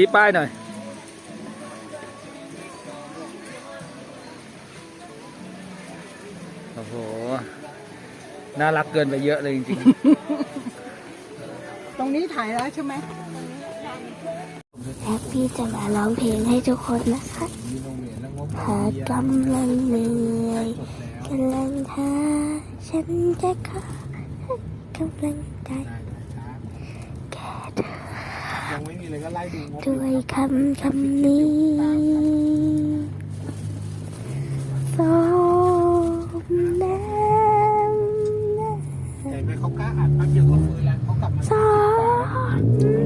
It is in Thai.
ชี้ป้ายหน่อย โอ้โห น่ารักเกินไปเยอะเลยจริงตรงนี้ถ่ายแล้วใช่ไหมแฮปปี้จะมาร้องเพลงให้ทุกคนนะคะๆมีโรงเรียนแล้วงบหากกำลังเหนื่อยกำลังหาฉันจะขอกำลังใจแค่เธอยั ด้วยคำคำนี้สมน้ำใจไปเขากล้าอ่านแป๊เดียวก็ฟืนแล้วเขากลับมาสม